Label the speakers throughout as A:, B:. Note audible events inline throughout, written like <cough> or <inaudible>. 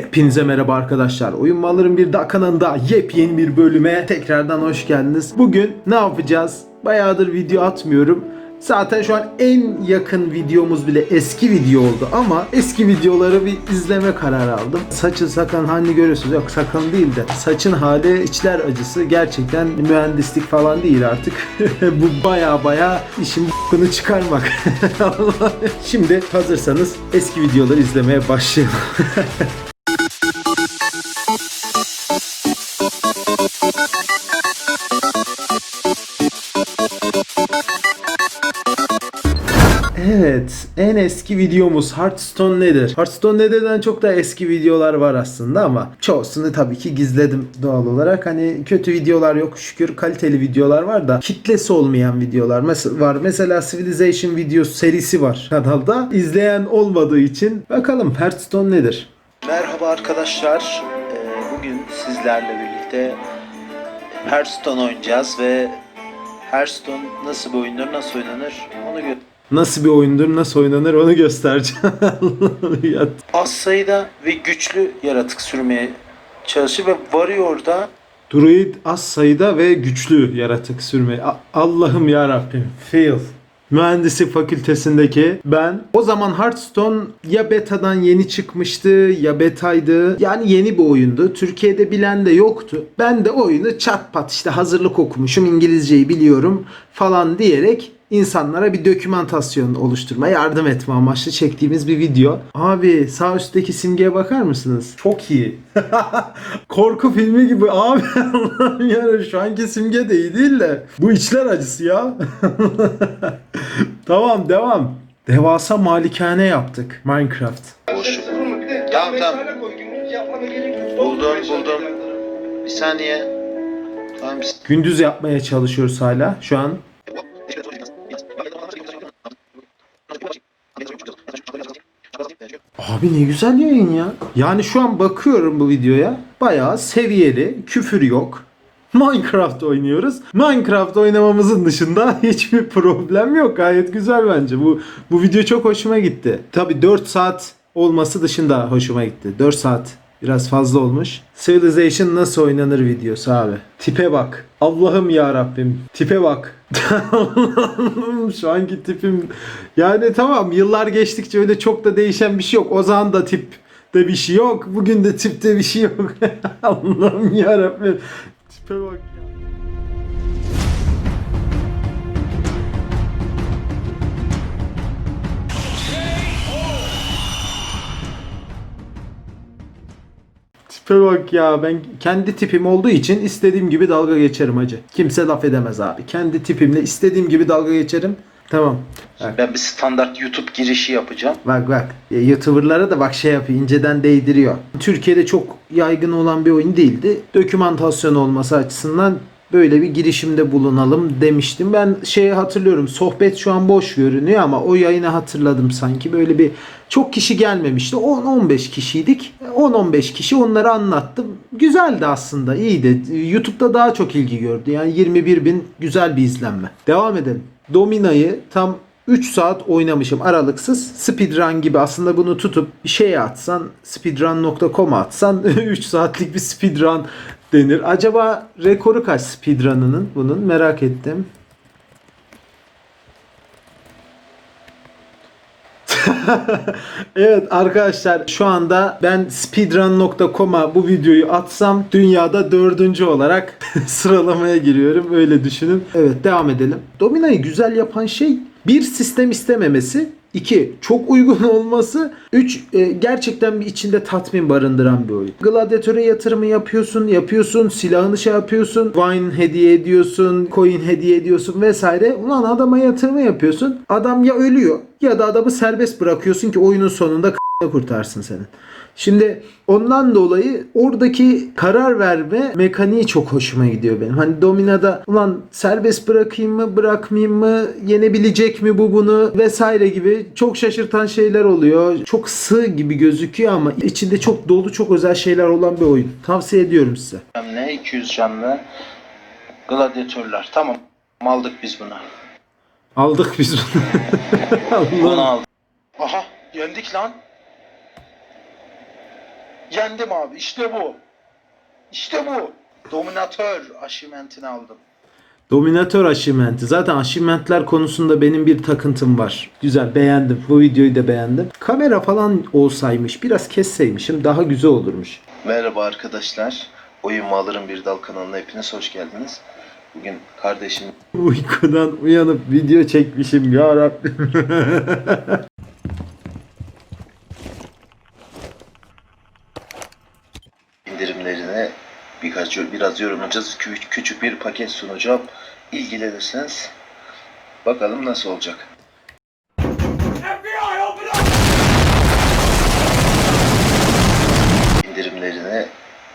A: Hepinize merhaba arkadaşlar. Oyun Malların Bir Daha kanalında yepyeni bir bölüme tekrardan hoş geldiniz. Bugün ne yapacağız? Bayağıdır video atmıyorum. Zaten şu an en yakın videomuz bile eski video oldu ama eski videoları bir izleme kararı aldım. Saçın sakan halini görüyorsunuz. Yok sakan değil de saçın hali içler acısı. Gerçekten mühendislik falan değil artık. <laughs> Bu baya baya işin b**kını çıkarmak. <laughs> Şimdi hazırsanız eski videoları izlemeye başlayalım. <laughs> En eski videomuz Hearthstone nedir? Hearthstone nedirden çok da eski videolar var aslında ama çoğusunu tabii ki gizledim doğal olarak. Hani kötü videolar yok şükür kaliteli videolar var da kitlesi olmayan videolar mes- var. Mesela Civilization videosu serisi var kanalda. İzleyen olmadığı için bakalım Hearthstone nedir? Merhaba arkadaşlar. Ee, Bugün sizlerle birlikte Hearthstone oynayacağız ve Hearthstone nasıl bir oyundur, nasıl oynanır onu gö- Nasıl bir oyundur, nasıl oynanır onu göstereceğim. <laughs> Az sayıda ve güçlü yaratık sürmeye çalışır ve Warrior'da Druid az sayıda ve güçlü yaratık sürmeyi. A- Allah'ım ya Rabbim. Fail. Mühendislik fakültesindeki ben o zaman Hearthstone ya betadan yeni çıkmıştı ya betaydı. Yani yeni bir oyundu. Türkiye'de bilen de yoktu. Ben de oyunu çat pat işte hazırlık okumuşum İngilizceyi biliyorum falan diyerek insanlara bir dokümantasyon oluşturma, yardım etme amaçlı çektiğimiz bir video. Abi sağ üstteki simgeye bakar mısınız? Çok iyi. <laughs> Korku filmi gibi abi <laughs> Allah'ım ya şu anki simge de iyi değil de bu içler acısı ya. <laughs> tamam devam. Devasa malikane yaptık Minecraft.
B: Tamam tamam. Buldum buldum. Bir saniye. Tamam.
A: Gündüz yapmaya çalışıyoruz hala şu an. Abi ne güzel yayın ya. Yani şu an bakıyorum bu videoya. Bayağı seviyeli, küfür yok. <laughs> Minecraft oynuyoruz. Minecraft oynamamızın dışında <laughs> hiçbir problem yok. Gayet güzel bence. Bu bu video çok hoşuma gitti. Tabi 4 saat olması dışında hoşuma gitti. 4 saat biraz fazla olmuş. Civilization nasıl oynanır videosu abi. Tipe bak. Allah'ım ya Rabbim. Tipe bak. <laughs> Şu anki tipim yani tamam yıllar geçtikçe öyle çok da değişen bir şey yok. O zaman da tip de bir şey yok. Bugün de tipte bir şey yok. <laughs> Allah'ım ya Rabbim. Tipe bak Tipe bak ya ben kendi tipim olduğu için istediğim gibi dalga geçerim hacı. Kimse laf edemez abi. Kendi tipimle istediğim gibi dalga geçerim. Tamam. Bak
B: Ben bir standart YouTube girişi yapacağım.
A: bak. bak. Ya, YouTuber'lara da bak şey yapıyor inceden değdiriyor. Türkiye'de çok yaygın olan bir oyun değildi. Dokümantasyon olması açısından böyle bir girişimde bulunalım demiştim. Ben şeyi hatırlıyorum. Sohbet şu an boş görünüyor ama o yayını hatırladım sanki. Böyle bir çok kişi gelmemişti. 10-15 kişiydik. 10-15 kişi onları anlattım. Güzeldi aslında. iyiydi. YouTube'da daha çok ilgi gördü. Yani 21 bin güzel bir izlenme. Devam edelim. Domina'yı tam 3 saat oynamışım aralıksız. Speedrun gibi aslında bunu tutup bir şeye atsan speedrun.com'a atsan <laughs> 3 saatlik bir speedrun denir. Acaba rekoru kaç speedrun'ının bunun merak ettim. <laughs> evet arkadaşlar şu anda ben speedrun.com'a bu videoyu atsam dünyada dördüncü olarak <laughs> sıralamaya giriyorum öyle düşünün. Evet devam edelim. Domina'yı güzel yapan şey bir sistem istememesi. 2. Çok uygun <laughs> olması. 3. gerçekten bir içinde tatmin barındıran bir oyun. Gladiatöre yatırımı yapıyorsun, yapıyorsun, silahını şey yapıyorsun, wine hediye ediyorsun, coin hediye ediyorsun vesaire. Ulan adama yatırımı yapıyorsun. Adam ya ölüyor ya da adamı serbest bırakıyorsun ki oyunun sonunda <laughs> kurtarsın senin. Şimdi ondan dolayı oradaki karar verme mekaniği çok hoşuma gidiyor benim. Hani Domina'da ulan serbest bırakayım mı bırakmayayım mı yenebilecek mi bu bunu vesaire gibi çok şaşırtan şeyler oluyor. Çok sığ gibi gözüküyor ama içinde çok dolu çok özel şeyler olan bir oyun. Tavsiye ediyorum size.
B: Ne 200 canlı gladyatörler. Tamam. Aldık biz bunu.
A: Aldık biz bunu. 嗯 <laughs>
B: bunu aldık. Aha yendik lan. Yendim abi. İşte bu. İşte bu. Dominatör aşimentini aldım.
A: Dominatör aşimenti. Zaten aşimentler konusunda benim bir takıntım var. Güzel beğendim. Bu videoyu da beğendim. Kamera falan olsaymış biraz kesseymişim daha güzel olurmuş.
B: Merhaba arkadaşlar. Oyun mu alırım bir dal kanalına hepiniz hoş geldiniz. Bugün kardeşim
A: Uykudan uyanıp video çekmişim ya Rabbim. <laughs>
B: indirimlerine biraz yorumlayacağız. Kü- küçük bir paket sunacağım. İlgilenirseniz bakalım nasıl olacak. indirimlerine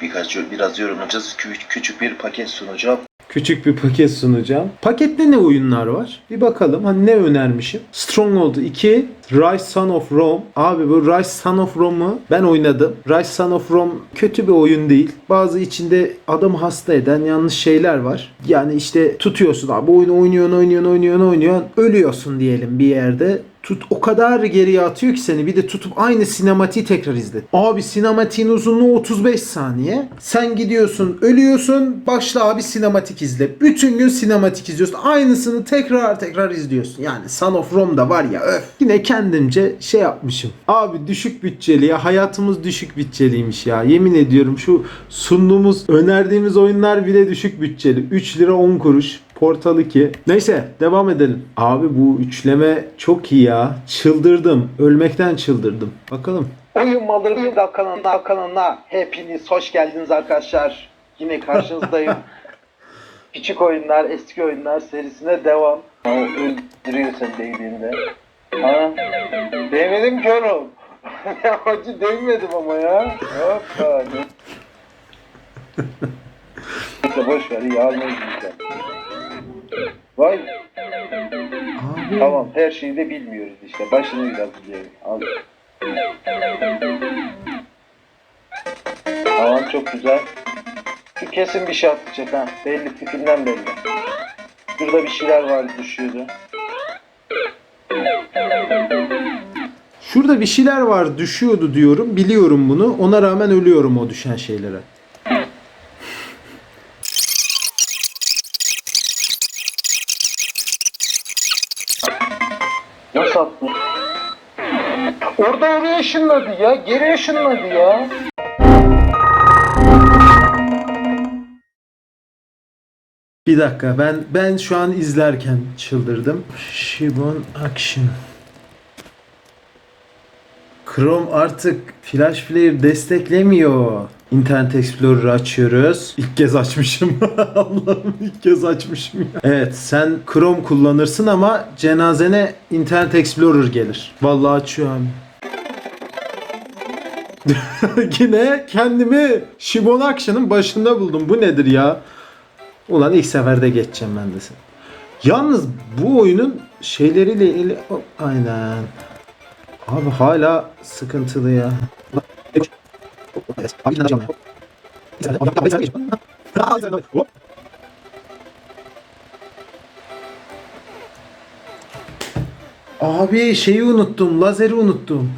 B: birkaç biraz yorumlayacağız. Kü- küçük bir paket sunacağım.
A: Küçük bir paket sunacağım. Pakette ne oyunlar var? Bir bakalım. Hani ne önermişim? Stronghold 2, Rise Son of Rome. Abi bu Rise Son of Rome'u ben oynadım. Rise Son of Rome kötü bir oyun değil. Bazı içinde adamı hasta eden yanlış şeyler var. Yani işte tutuyorsun abi oyunu oynuyorsun oynuyorsun oynuyorsun oynuyorsun. Ölüyorsun diyelim bir yerde tut o kadar geriye atıyor ki seni bir de tutup aynı sinematiği tekrar izle. Abi sinematiğin uzunluğu 35 saniye. Sen gidiyorsun ölüyorsun başla abi sinematik izle. Bütün gün sinematik izliyorsun. Aynısını tekrar tekrar izliyorsun. Yani Son of Rome'da var ya öf. Yine kendimce şey yapmışım. Abi düşük bütçeli ya hayatımız düşük bütçeliymiş ya. Yemin ediyorum şu sunduğumuz önerdiğimiz oyunlar bile düşük bütçeli. 3 lira 10 kuruş. Portal 2. Neyse devam edelim. Abi bu üçleme çok iyi ya. Çıldırdım. Ölmekten çıldırdım. Bakalım.
B: Oyun Bir Dal kanalına, kanalına hepiniz hoş geldiniz arkadaşlar. Yine karşınızdayım. <laughs> Küçük oyunlar, eski oyunlar serisine devam. O öldürüyor seni değdiğinde. Ha? Değmedim ki oğlum. <laughs> ya acı değmedim ama ya. Hoppa. <laughs> Neyse boş ver yarın izleyeceğim. Vay
A: Abi.
B: tamam her şeyi de bilmiyoruz işte. Başını biraz diyelim. Al. Tamam çok güzel. Şu kesin bir şey atacak ha. Belli tipinden belli. Şurada bir şeyler vardı düşüyordu.
A: Şurada bir şeyler var düşüyordu diyorum. Biliyorum bunu. Ona rağmen ölüyorum o düşen şeylere.
B: Işınladı ya. Geri ışınladı ya.
A: Bir dakika ben ben şu an izlerken çıldırdım. Shibon Action. Chrome artık Flash Player desteklemiyor. Internet Explorer'ı açıyoruz. İlk kez açmışım. <laughs> Allah'ım ilk kez açmışım. ya. Evet sen Chrome kullanırsın ama cenazene Internet Explorer gelir. Vallahi açıyor abi. <laughs> Yine kendimi Shibon Action'ın başında buldum. Bu nedir ya? Ulan ilk seferde geçeceğim ben de sen. Yalnız bu oyunun şeyleriyle ilgili... Aynen. Abi hala sıkıntılı ya. Abi şeyi unuttum. Lazeri unuttum.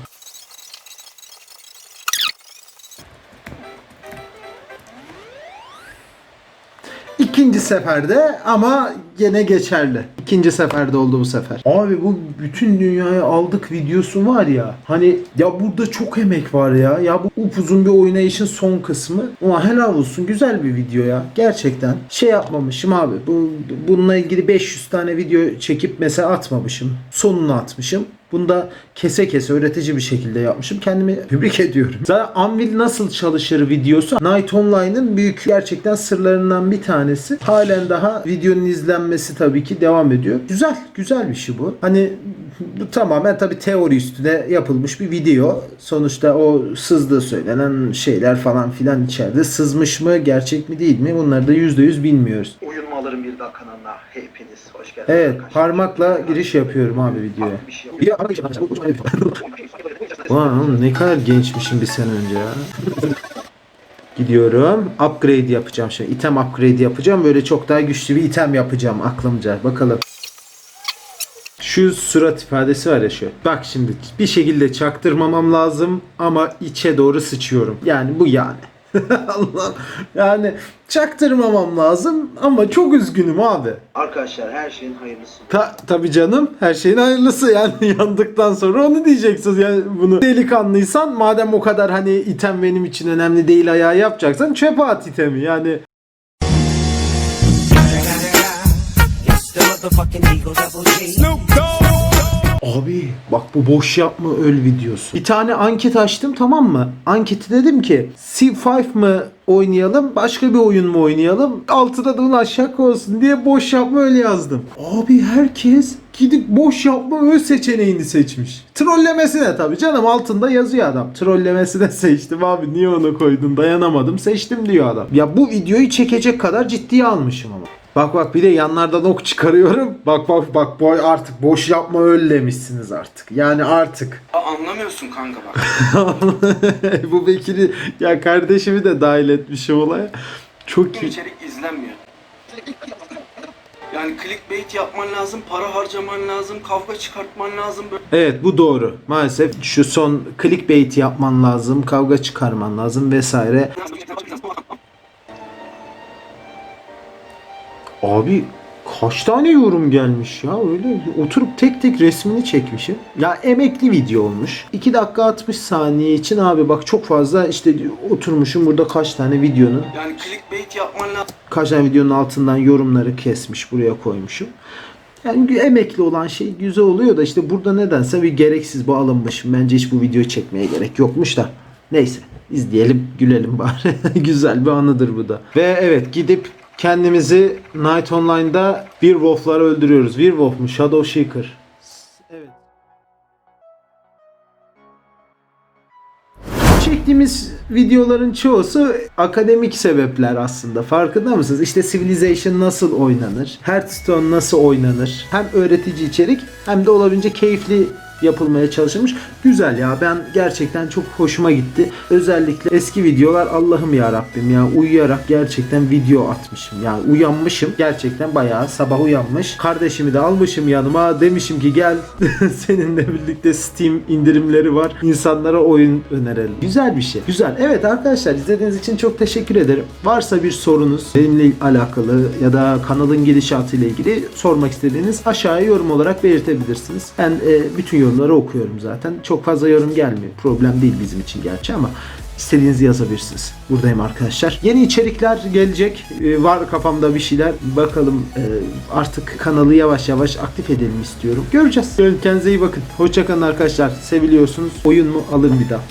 A: İkinci seferde ama gene geçerli. İkinci seferde oldu bu sefer. Abi bu bütün dünyaya aldık videosu var ya. Hani ya burada çok emek var ya. Ya bu upuzun bir oynayışın son kısmı. Ama helal olsun güzel bir video ya. Gerçekten şey yapmamışım abi. Bu, bununla ilgili 500 tane video çekip mesela atmamışım. Sonunu atmışım. Bunda kese kese öğretici bir şekilde yapmışım. Kendimi tebrik ediyorum. Zaten Anvil nasıl çalışır videosu Night Online'ın büyük gerçekten sırlarından bir tanesi. Halen daha videonun izlenmesi tabii ki devam ediyor. Güzel, güzel bir şey bu. Hani bu tamamen tabii teori üstüne yapılmış bir video. Sonuçta o sızdığı söylenen şeyler falan filan içeride. Sızmış mı, gerçek mi değil mi? Bunları da %100 bilmiyoruz.
B: Alırım bir daha kanalına hepiniz hoş geldiniz.
A: Evet,
B: arkadaşlar.
A: parmakla giriş yapıyorum abi videoya.
B: Şey
A: parmak giriş yapacağım. Ulan ne kadar gençmişim bir sene önce ya. Gidiyorum. Upgrade yapacağım şey. Item upgrade yapacağım. Böyle çok daha güçlü bir item yapacağım aklımca. Bakalım. Şu surat ifadesi var ya şu. Bak şimdi bir şekilde çaktırmamam lazım ama içe doğru sıçıyorum. Yani bu yani. <laughs> Allah. Yani çaktırmamam lazım ama çok üzgünüm abi.
B: Arkadaşlar her şeyin hayırlısı.
A: Ta, tabii canım her şeyin hayırlısı. Yani <laughs> yandıktan sonra onu diyeceksiniz. Yani bunu delikanlıysan madem o kadar hani item benim için önemli değil ayağı yapacaksan çöpe at itemi. Yani
C: It's the
A: Abi bak bu boş yapma öl videosu. Bir tane anket açtım tamam mı? Anketi dedim ki C5 mı oynayalım başka bir oyun mu oynayalım? Altına da ulan şaka olsun diye boş yapma öl yazdım. Abi herkes gidip boş yapma öl seçeneğini seçmiş. Trollemesine tabii canım altında yazıyor adam. Trollemesine <laughs> seçtim abi niye onu koydun dayanamadım seçtim diyor adam. Ya bu videoyu çekecek kadar ciddiye almışım ama. Bak bak bir de yanlardan ok çıkarıyorum. Bak bak bak boy artık boş yapma öl demişsiniz artık. Yani artık.
D: Anlamıyorsun kanka bak. <laughs>
A: Bu Bekir'i ya kardeşimi de dahil etmişim olaya. Çok iyi.
D: İçerik izlenmiyor. Yani clickbait yapman lazım, para harcaman lazım, kavga çıkartman lazım.
A: Evet bu doğru. Maalesef şu son clickbait yapman lazım, kavga çıkarman lazım vesaire. Abi kaç tane yorum gelmiş ya öyle oturup tek tek resmini çekmişim. Ya emekli video olmuş. 2 dakika 60 saniye için abi bak çok fazla işte oturmuşum burada kaç tane videonun
D: Yani clickbait yapman lazım.
A: kaç tane videonun altından yorumları kesmiş buraya koymuşum. Yani emekli olan şey güzel oluyor da işte burada nedense bir gereksiz bu alınmışım. Bence hiç bu videoyu çekmeye gerek yokmuş da. Neyse izleyelim gülelim bari. <laughs> güzel bir anıdır bu da. Ve evet gidip kendimizi Night Online'da bir Wolf'ları öldürüyoruz. Bir Wolf mu? Shadow Seeker. Evet. Çektiğimiz videoların çoğusu akademik sebepler aslında. Farkında mısınız? İşte Civilization nasıl oynanır? Hearthstone nasıl oynanır? Hem öğretici içerik hem de olabildiğince keyifli yapılmaya çalışılmış. Güzel ya ben gerçekten çok hoşuma gitti. Özellikle eski videolar Allah'ım ya Rabbim ya uyuyarak gerçekten video atmışım. Yani uyanmışım gerçekten bayağı sabah uyanmış. Kardeşimi de almışım yanıma demişim ki gel <laughs> seninle birlikte Steam indirimleri var. İnsanlara oyun önerelim. Güzel bir şey. Güzel. Evet arkadaşlar izlediğiniz için çok teşekkür ederim. Varsa bir sorunuz benimle alakalı ya da kanalın gidişatı ile ilgili sormak istediğiniz aşağıya yorum olarak belirtebilirsiniz. Ben e, bütün yorumları okuyorum zaten. Çok fazla yorum gelmiyor. Problem değil bizim için gerçi ama istediğinizi yazabilirsiniz. Buradayım arkadaşlar. Yeni içerikler gelecek. E, var kafamda bir şeyler. Bakalım e, artık kanalı yavaş yavaş aktif edelim istiyorum. Göreceğiz. Kendinize iyi bakın. Hoşçakalın arkadaşlar. Seviliyorsunuz. Oyun mu? Alın bir daha.